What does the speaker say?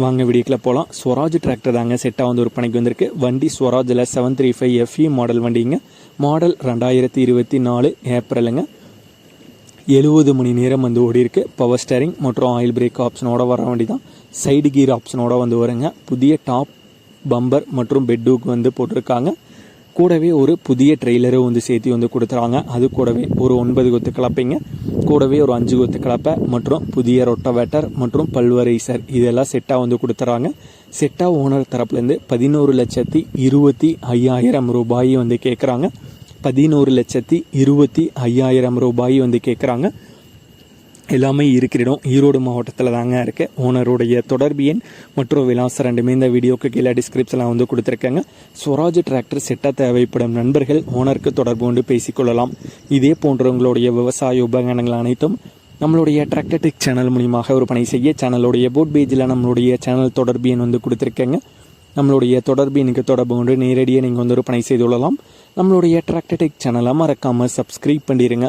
வாங்க வீடியோக்கில் போகலாம் ஸ்வராஜ் டிராக்டர் தாங்க செட்டாக வந்து விற்பனைக்கு வந்திருக்கு. வண்டி ஸ்வராஜில் seven three five FE model வண்டிங்க. மாடல் ரெண்டாயிரத்தி இருபத்தி நாலு ஏப்ரலுங்க எழுபது மணி நேரம் வந்து ஓடி இருக்கு பவர் ஸ்டேரிங் மற்றும் ஆயில் பிரேக் ஆப்ஷனோட வர வண்டி தான் சைடு கீர் ஆப்ஷனோட வந்து வருங்க. புதிய டாப் பம்பர் மற்றும் பெட்டூக்கு வந்து போட்டிருக்காங்க. கூடவே ஒரு புதிய ட்ரெய்லரும் வந்து சேர்த்து வந்து கொடுத்துறாங்க அது கூடவே ஒரு ஒன்பது கொத்து கலப்பைங்க கூடவே ஒரு அஞ்சு கொத்து கலப்பை மற்றும் புதிய ரொட்டவேட்டர் மற்றும் பல்வரைசர் இதெல்லாம் செட்டாக வந்து கொடுத்துறாங்க. செட்டாக ஓனர் தரப்புலேருந்து பதினோரு லட்சத்தி இருபத்தி ஐயாயிரம் ரூபாய் வந்து கேட்குறாங்க பதினோரு லட்சத்தி இருபத்தி ஐயாயிரம் ரூபாய் வந்து கேட்குறாங்க எல்லாமே இருக்கிற இடம் ஈரோடு மாவட்டத்தில் தாங்க இருக்கு. ஓனருடைய தொடர்பு எண் மற்றும் விலாசம் ரெண்டுமே இந்த வீடியோக்கு கீழே டிஸ்கிரிப்ஷனில் வந்து கொடுத்துருக்காங்க. ஸ்வராஜ் டிராக்டர் செட்டாக தேவைப்படும் நண்பர்கள் ஓனருக்கு தொடர்பு கொண்டு பேசிக்கொள்ளலாம். இதே போன்றவங்களுடைய விவசாய உபகரணங்கள் அனைத்தும் நம்மளுடைய டிராக்டர்டிக் சேனல் மூலியமாக ஒரு பணி செய்ய சேனலுடைய போட் பேஜில் நம்மளுடைய சேனல் தொடர்பு எண் வந்து கொடுத்துருக்கேங்க. நம்மளுடைய தொடர்பு எனக்கு தொடர்பு கொண்டு நேரடியாக நீங்கள் வந்து ஒரு பணி செய்து கொள்ளலாம். நம்மளுடைய டிராக்டர்டெக் சேனலை மறக்காமல் சப்ஸ்கிரைப் பண்ணிடுங்க